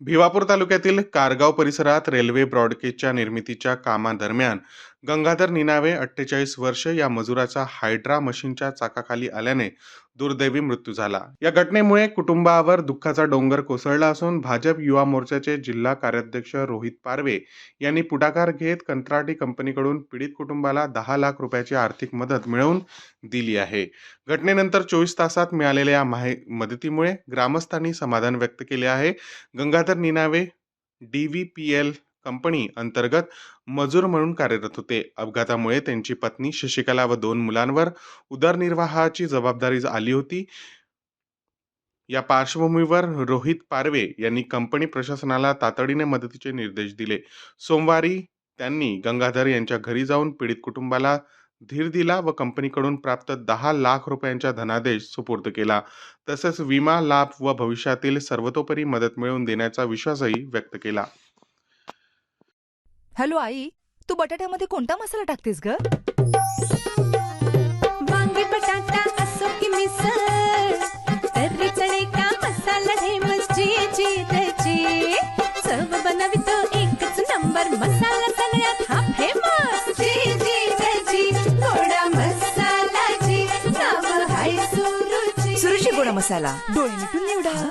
भिवापूर तालुक्यातील कारगाव परिसरात रेल्वे ब्रॉडगेजच्या निर्मितीच्या कामादरम्यान गंगाधर निनावे अठ्ठेचाळीस वर्ष या मजुराचा हायड्रा मशीनच्या चाकाखाली आल्याने दुर्दैवी मृत्यू झाला. या घटनेमुळे कुटुंबावर दुःखाचा डोंगर कोसळला असून भाजप युवा मोर्चाचे जिल्हा कार्याध्यक्ष रोहित पारवे यांनी पुढाकार घेत कंत्राटी कंपनीकडून पीडित कुटुंबाला दहा लाख रुपयाची आर्थिक मदत मिळवून दिली आहे. घटनेनंतर चोवीस तासात मिळालेल्या माहि मदतीमुळे ग्रामस्थांनी समाधान व्यक्त केले आहे. Gangadhar Ninave D V P L company अंतर्गत मजूर म्हणून कार्यरत होते. अपघातामुळे त्यांची पत्नी शशिकला व दोन मुलांवर उदरनिर्वाहाची जबाबदारी आली होती. या पार्श्वभूमीवर रोहित पारवे यांनी कंपनी प्रशासनाला तातडीने मदतीचे निर्देश दिले. सोमवारी त्यांनी गंगाधर यांच्या घरी जाऊन पीडित कुटुंबाला धीर दिला व कंपनीकडून प्राप्त दहा लाख रुपयांचा धनादेश सुपूर्द केला. तसेच विमा लाभ व भविष्यातील सर्वतोपरी मदत मिळवून देण्याचा विश्वासही व्यक्त केला. हॅलो आई तू बटाट्यामध्ये कोणता मसाला टाकतेस ग? वांगी बटाटा असो की मिसळ तर्री चणे का मसाला त्याची. बनवितो एकच नंबर मसाला सगळ्यात हा फेमस जी जी त्याची. गोडा नाव सुरुची. सुरुची गोडा मसाला. डोळे मिटून निवडा.